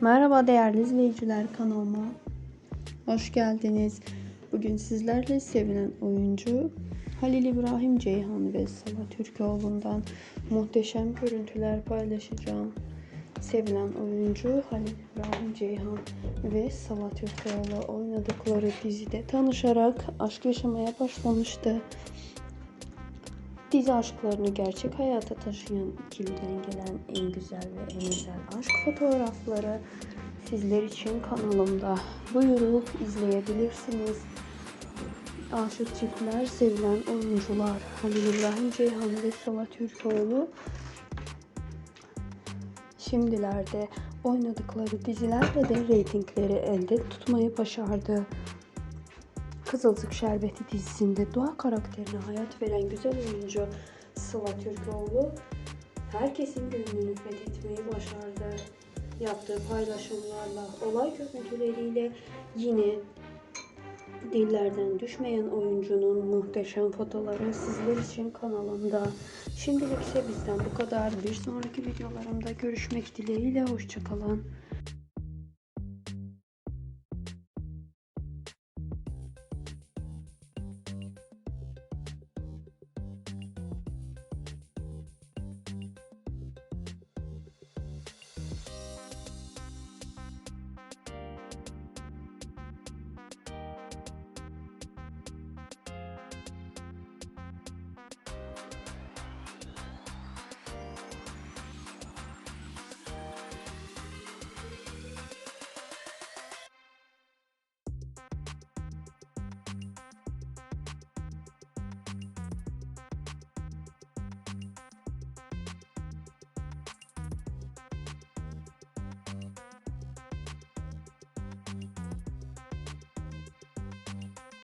Merhaba değerli izleyiciler kanalıma. Hoş geldiniz. Bugün sizlerle sevilen oyuncu Halil İbrahim Ceyhan ve Sıla Türkoğlu'ndan muhteşem görüntüler paylaşacağım. Sevilen oyuncu Halil İbrahim Ceyhan ve Sıla Türkoğlu oynadıkları dizide tanışarak aşk yaşamaya başlamıştı. Dizi aşklarını gerçek hayata taşıyan ikiliden gelen en güzel ve en güzel aşk fotoğrafları sizler için kanalımda. Buyurup izleyebilirsiniz. Aşık çiftler, sevilen oyuncular Halil İbrahim Ceyhan ve Sıla Türkoğlu şimdilerde oynadıkları dizilerle de reytingleri elde tutmayı başardı. Kızılcık Şerbeti dizisinde Doğa karakterine hayat veren güzel oyuncu Sıla Türkoğlu herkesin gönlünü fethetmeyi başardı. Yaptığı paylaşımlarla, olay görüntüleriyle yine dillerden düşmeyen oyuncunun muhteşem fotoları sizler için kanalımda. Şimdilik ise bizden bu kadar. Bir sonraki videolarımda görüşmek dileğiyle. Hoşçakalın.